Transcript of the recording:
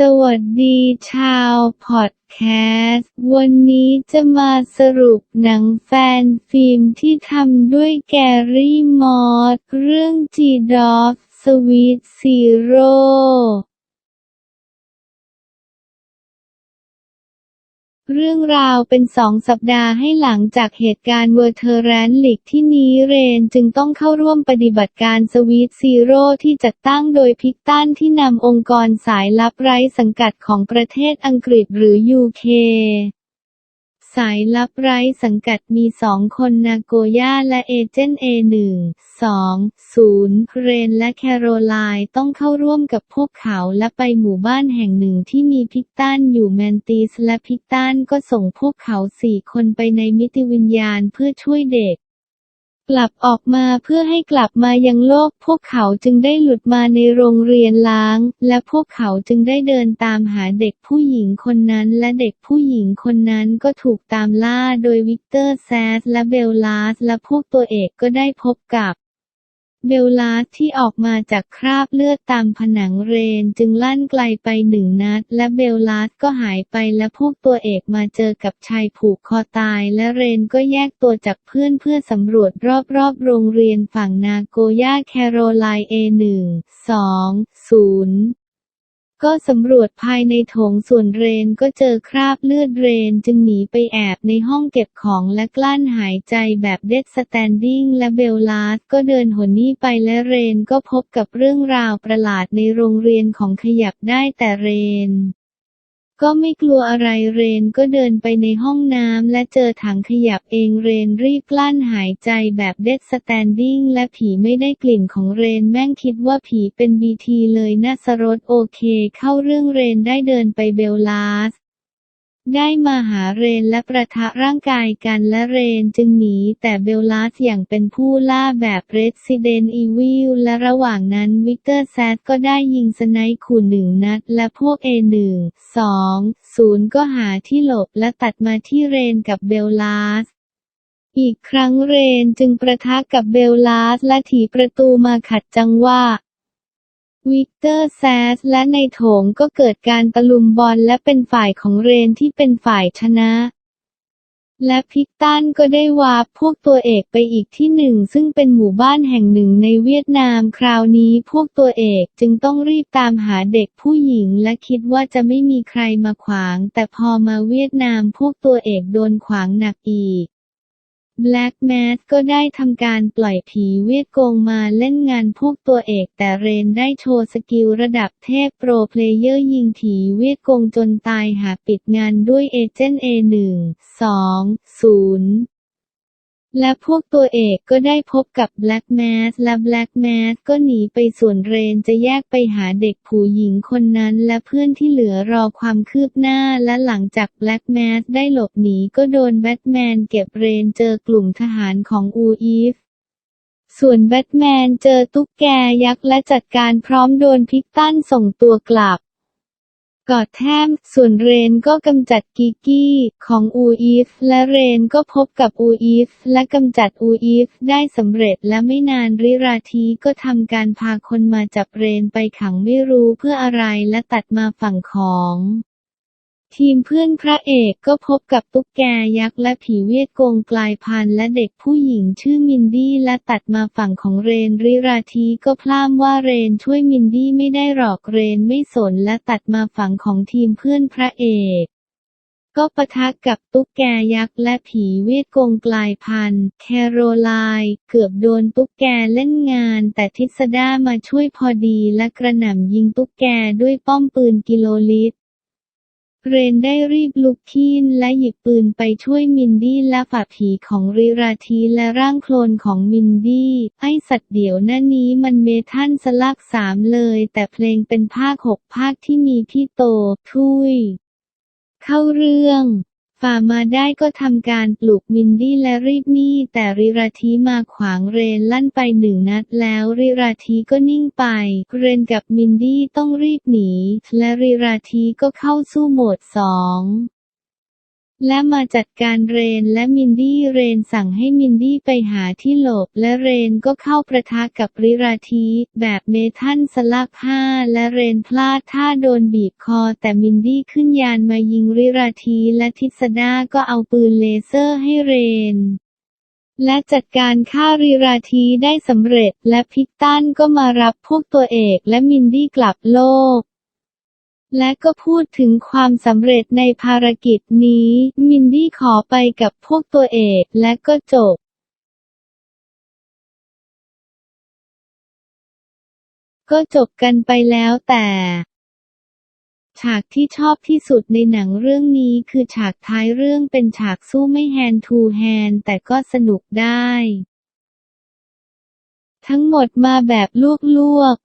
สวัสดีชาวพอดแคสต์ วันนี้จะมาสรุปหนังแฟนฟิล์มที่ทำด้วยแกรี่มอสเรื่อง G d o f Sweet Zero เรื่องราวเป็นสองสัปดาห์ให้หลังจากเหตุการณ์เวอร์เทอร์แรนลิกที่นี้เรนจึงต้องเข้าร่วมปฏิบัติการสวีทซีโร่ที่จัดตั้งโดยพิกตันที่นำองค์กรสายลับไร้สังกัดของประเทศอังกฤษหรือ UK สายลับไร้สังกัดมีสองคนนาโกย่าและเอเจนต์ A1 2 0เรนและแคโรไลน์ต้องเข้าร่วมกับพวกเขาและไปหมู่บ้านแห่งหนึ่งที่มีพิกตันอยู่แมนติสและพิกตันก็ส่งพวกเขาสี่คนไปในมิติวิญญาณเพื่อช่วยเด็ก กลับออกมาเพื่อให้กลับมายังโลก พวกเขาจึงได้หลุดมาในโรงเรียนล้าง และพวกเขาจึงได้เดินตามหาเด็กผู้หญิงคนนั้น และเด็กผู้หญิงคนนั้นก็ถูกตามล่าโดยวิกเตอร์แซสและเบลลาสและพวกตัวเอกก็ได้พบกับ เบลลาดที่ออกมาจากคราบเลือดตามผนังเรนจึงลั่นไกลไปหนึ่งนัด และเบลลาดก็หายไปและพวกตัวเอกมาเจอกับชายผูกคอตาย และเรนก็แยกตัวจากเพื่อนเพื่อสำรวจรอบๆโรงเรียนฝั่งนาโกย่าแคโรไลน์ A1 2 0 ก็สำรวจภายในโถงส่วนเรนก็เจอคราบเลือดเรนจึงหนีไปแอบในห้องเก็บของและกลั้นหายใจแบบเด็ดสแตนดิ้งและเบลลาสก็เดินหนนี่ไปและเรนก็พบกับเรื่องราวประหลาดในโรงเรียนของขยับได้แต่เรน ก็ไม่กลัวอะไรเรนก็เดินไปในห้องน้ำและเจอถังขยับเองเรนรีบกลั้นหายใจแบบเด็ดสแตนดิ้งและผีไม่ได้กลิ่นของเรนแม่งคิดว่าผีเป็นบีทีเลยนะสรดโอเค เข้าเรื่องเรนได้เดินไปเบลลาส ได้มาหาเรนและประทะร่างกายกันและเรนจึงหนีแต่เบลลาสอย่างเป็นผู้ล่าแบบ Resident Evil และระหว่างนั้นวิกเตอร์แซดก็ได้ยิงสไนค์ขู่หนึ่งนัดและพวก A1 2 0 ก็หาที่หลบและตัดมาที่เรนกับเบลลาสอีกครั้งเรนจึงประทะกับเบลลาสและถีประตูมาขัดจังหวะ วิกเตอร์แซสและในโถงก็เกิดการตะลุมบอลและเป็นฝ่ายของเรนที่เป็นฝ่ายชนะ และพิกตันก็ได้วาร์ปพวกตัวเอกไปอีกที่หนึ่ง ซึ่งเป็นหมู่บ้านแห่งหนึ่งในเวียดนามคราวนี้พวกตัวเอกจึงต้องรีบตามหาเด็กผู้หญิงและคิดว่าจะไม่มีใครมาขวาง แต่พอมาเวียดนามพวกตัวเอกโดนขวางหนักอีก Black m a s ก็ได้ทำการปล่อยผีเวทโกงมาเล่นงานพวกตัวเอกแต่เรนได้โชว์สกิลระดับเทพโปรเพลเยอร์ยิงผีเวทโกงจนตายหาปิดงานด้วยเอเจนต์ A1 2 0 และพวกตัวเอกก็ได้พบกับ Black Mask และ Black Mask ก็หนีไปส่วนเรนจะแยกไปหาเด็กผู้หญิงคนนั้นและเพื่อนที่เหลือรอความคืบหน้าและหลังจาก Black Mask ได้หลบหนีก็โดนแบทแมนเก็บเรนเจอกลุ่มทหารของอูอีฟส่วนแบทแมนเจอตุ๊กแกยักษ์และจัดการพร้อมโดนพิกตันส่งตัวกลับ กอดแทมส่วนเรนก็กำจัดกิกกี้ ของอูอีฟ และเรนก็พบกับอูอีฟ และกำจัดอูอีฟ ได้สำเร็จและไม่นานริราทีก็ทำการพาคนมาจับเรนไปขังไม่รู้เพื่ออะไรและตัดมาฝั่งของ ทีมเพื่อนพระเอกก็พบกับตุ๊กแกยักษ์และผีเวทโกงกลายพันธุ์และเด็กผู้หญิงชื่อมินดี้และตัดมาฝั่งของเรนริราทีก็พล่ามว่าเรนช่วยมินดี้ไม่ได้หรอกเรนไม่สนและตัดมาฝั่งของทีมเพื่อนพระเอกก็ปะทะกับตุ๊กแกยักษ์และผีเวทโกงกลายพันธุ์แคโรไลน์เกือบโดนตุ๊กแกเล่นงาน แต่ทิสดามาช่วยพอดีและกระหน่ำยิงตุ๊กแกด้วยป้อมปืนกิโลลิตร เรนได้รีบลุกขึ้นและหยิบปืนไปช่วยมินดี้และฝ่าผีของริราทีและร่างโคลนของมินดี้ ไอสัตว์เดี่ยวหน้านี้มันเมทัลสลักสามเลย แต่เพลงเป็นภาคหกภาคที่มีพี่โต ทุย เข้าเรื่อง ฝ่ามาได้ก็ทำการปลุกมินดี้และรีบหนี่ แต่ริราธีมาขวางเรนลั่นไปหนึ่งนัดแล้วริราธีก็นิ่งไป เรนกับมินดี้ต้องรีบหนี และริราธีก็เข้าสู้โหมดสอง และมาจัดการเรนและมินดี้เรนสั่งให้มินดี้ไปหาที่หลบ และเรนก็เข้าประทะกับริราธีแบบเมทัลสลักห้าและเรนพลาดท่าโดนบีบคอ แต่มินดี้ขึ้นยานมายิงริราธีและทิสดาก็เอาปืนเลเซอร์ให้เรนและจัดการฆ่าริราธีได้สำเร็จและพิกตันก็มารับพวกตัวเอกและมินดี้กลับโลก และก็พูดถึงความสำเร็จในภารกิจนี้ มินดี้ขอไปกับพวกตัวเอกและก็จบก็จบกันไปแล้วแต่ ฉากที่ชอบที่สุดในหนังเรื่องนี้คือฉากท้ายเรื่องเป็นฉากสู้ไม่แฮนด์ทูแฮนด์แต่ก็สนุกได้ ทั้งหมดมาแบบลวกๆ